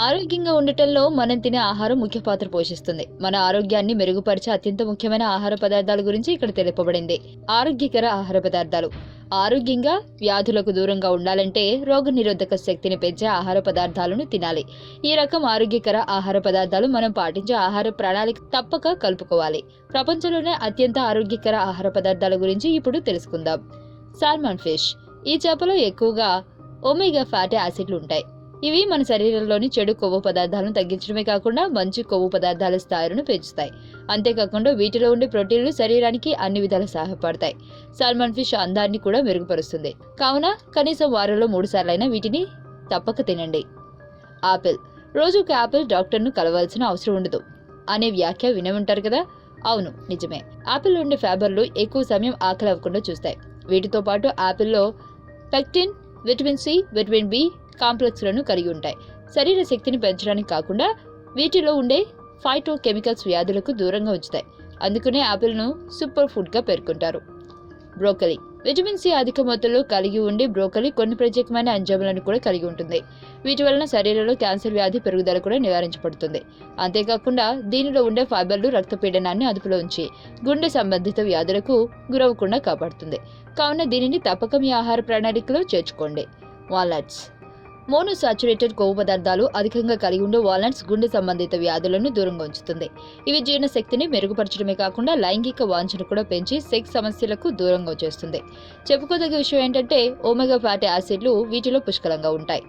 ఆరోగ్యంగా ఉండటంలో మనం తినే ఆహారం ముఖ్య పాత్ర పోషిస్తుంది. మన ఆరోగ్యాన్ని మెరుగుపరిచే అత్యంత ముఖ్యమైన ఆహార పదార్థాల గురించి ఇక్కడ తెలుపబడింది. ఆరోగ్యకర ఆహార పదార్థాలు. ఆరోగ్యంగా వ్యాధులకు దూరంగా ఉండాలంటే రోగనిరోధక శక్తిని పెంచే ఆహార పదార్థాలను తినాలి. ఈ రకం ఆరోగ్యకర ఆహార పదార్థాలు మనం పాటించే ఆహార ప్రణాళిక తప్పక కలుపుకోవాలి. ప్రపంచంలోనే అత్యంత ఆరోగ్యకర ఆహార పదార్థాల గురించి ఇప్పుడు తెలుసుకుందాం. Salmon fish. ఈ చేపలో ఎక్కువగా ఒమేగా ఫ్యాటీ యాసిడ్లు ఉంటాయి. ఇవి మన శరీరంలోని చెడు కొవ్వు పదార్థాలను తగ్గించడమే కాకుండా మంచి కొవ్వు పదార్థాల స్థాయిలను పెంచుతాయి. అంతేకాకుండా వీటిలో ఉండే ప్రోటీన్లు శరీరానికి అన్ని విధాలు సహాయపడతాయి. సాల్మన్ ఫిష్ అందాన్ని కూడా మెరుగుపరుస్తుంది. కావున కనీసం వారంలో మూడు సార్లైనా వీటిని తప్పక తినండి. ఆపిల్. రోజుకు ఆపిల్ డాక్టర్ను కలవాల్సిన అవసరం ఉండదు. అనే వ్యాఖ్య వినే ఉంటారు కదా? అవును నిజమే. ఆపిల్ ఉండే ఫ్యాబర్లు ఎక్కువ సమయం ఆకలి అవ్వకుండా చూస్తాయి. వీటితో పాటు ఆపిల్లో pectin vitamin C vitamin B కాంప్లెక్స్లను కలిగి ఉంటాయి. శరీర శక్తిని పెంచడానికి కాకుండా వీటిలో ఉండే ఫైటో కెమికల్స్ వ్యాధులకు దూరంగా ఉంచుతాయి. అందుకనే ఆపిల్ను సూపర్ ఫుడ్గా పేర్కొంటారు. బ్రోకలీ. విటమిన్ సి అధిక మొత్తంలో కలిగి ఉండి బ్రోకలీ కొన్ని ప్రత్యేకమైన అంజములను కూడా కలిగి ఉంటుంది. వీటి వలన శరీరంలో క్యాన్సర్ వ్యాధి పెరుగుదల కూడా నివారించబడుతుంది. అంతేకాకుండా దీనిలో ఉండే ఫైబర్లు రక్తపీడనాన్ని అదుపులో ఉంచి గుండె సంబంధిత వ్యాధులకు గురవకుండా కాపాడుతుంది. కావున దీనిని తప్పక మీ ఆహార ప్రణాళికలో చేర్చుకోండి. వాల్నట్స్ మోనోసాచురేటెడ్ కొవ్వు పదార్థాలు అధికంగా కలిగి ఉండే వాల్నట్స్ గుండె సంబంధిత వ్యాధులను దూరంగా ఉంచుతుంది. ఇవి జీర్ణశక్తిని మెరుగుపరచడమే కాకుండా లైంగిక వాంఛను కూడా పెంచి సెక్స్ సమస్యలకు దూరంగా చేస్తుంది. చెప్పుకోదగ్గ విషయం ఏంటంటే ఓమెగా ఫ్యాటీ యాసిడ్లు వీటిలో పుష్కలంగా ఉంటాయి.